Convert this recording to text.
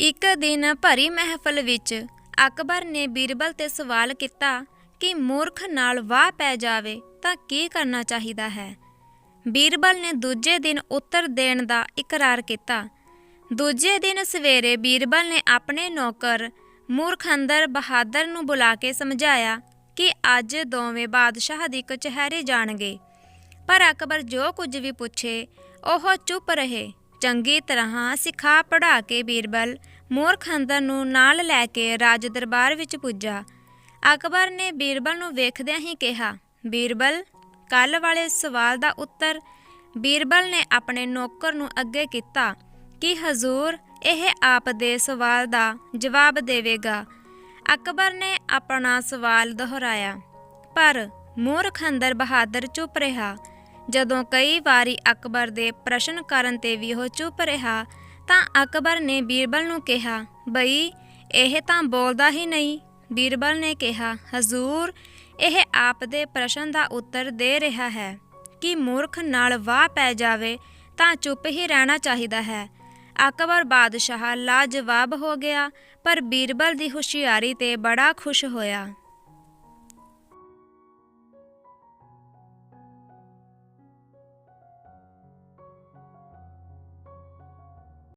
ਇੱਕ ਦਿਨ ਭਰੀ ਮਹਿਫਲ ਵਿੱਚ ਅਕਬਰ ਨੇ ਬੀਰਬਲ ਤੇ ਸਵਾਲ ਕੀਤਾ ਕਿ ਮੂਰਖ ਨਾਲ ਵਾਹ ਪੈ ਜਾਵੇ ਤਾਂ ਕੀ ਕਰਨਾ ਚਾਹੀਦਾ ਹੈ। ਬੀਰਬਲ ਨੇ ਦੂਜੇ ਦਿਨ ਉੱਤਰ ਦੇਣ ਦਾ ਇਕਰਾਰ ਕੀਤਾ। ਦੂਜੇ ਦਿਨ ਸਵੇਰੇ ਬੀਰਬਲ ਨੇ ਆਪਣੇ ਨੌਕਰ ਮੂਰਖੰਦਰ ਬਹਾਦਰ ਨੂੰ ਬੁਲਾ ਕੇ ਸਮਝਾਇਆ ਕਿ ਅੱਜ ਦੋਵੇਂ ਬਾਦਸ਼ਾਹ ਦੀ ਕਚਹਿਰੀ ਜਾਣਗੇ। ਪਰ ਅਕਬਰ ਜੋ ਕੁਝ ਵੀ ਪੁੱਛੇ, ਉਹ ਚੁੱਪ ਰਹੇ। ਚੰਗੀ ਤਰ੍ਹਾਂ ਸਿਖਾ ਪੜਾ ਕੇ ਬੀਰਬਲ ਮੂਰਖੰਦਰ ਨੂੰ ਨਾਲ ਲੈ ਕੇ ਰਾਜ ਦਰਬਾਰ ਵਿੱਚ ਪੁੱਜਾ। ਅਕਬਰ ਨੇ ਬੀਰਬਲ ਨੂੰ ਵੇਖਦਿਆਂ ਹੀ ਕਿਹਾ, ਬੀਰਬਲ ਕੱਲ ਵਾਲੇ ਸਵਾਲ ਦਾ ਉੱਤਰ ਬੀਰਬਲ ਨੇ ਆਪਣੇ ਨੌਕਰ ਨੂੰ ਅੱਗੇ ਕੀਤਾ ਕਿ ਹਜ਼ੂਰ ਇਹ ਆਪ ਦੇ ਸਵਾਲ ਦਾ ਜਵਾਬ ਦੇਵੇਗਾ। ਅਕਬਰ ਨੇ ਆਪਣਾ ਸਵਾਲ ਦੁਹਰਾਇਆ, ਪਰ ਮੂਰਖ ਅੰਦਰ ਬਹਾਦਰ ਚੁੱਪ ਰਿਹਾ। ਜਦੋਂ ਕਈ ਵਾਰੀ ਅਕਬਰ ਦੇ ਪ੍ਰਸ਼ਨ ਕਰਨ ਤੇ ਵੀ ਉਹ ਚੁੱਪ ਰਿਹਾ ਤਾਂ ਅਕਬਰ ਨੇ ਬੀਰਬਲ ਨੂੰ ਕਿਹਾ, ਬਈ, ਇਹ ਤਾਂ ਬੋਲਦਾ ਹੀ ਨਹੀਂ। ਬੀਰਬਲ ਨੇ ਕਿਹਾ, ਹਜ਼ੂਰ, ਇਹ ਆਪ ਦੇ ਪ੍ਰਸ਼ਨ ਦਾ ਉੱਤਰ ਦੇ ਰਿਹਾ ਹੈ ਕਿ ਮੂਰਖ ਨਾਲ ਵਾਹ ਪੈ ਜਾਵੇ ਤਾਂ ਚੁੱਪ ਹੀ ਰਹਿਣਾ ਚਾਹੀਦਾ ਹੈ। ਅਕਬਰ ਬਾਦਸ਼ਾਹ ਲਾਜਵਾਬ ਹੋ ਗਿਆ, ਪਰ ਬੀਰਬਲ ਦੀ ਹੁਸ਼ਿਆਰੀ ਤੇ ਬੜਾ ਖੁਸ਼ ਹੋਇਆ।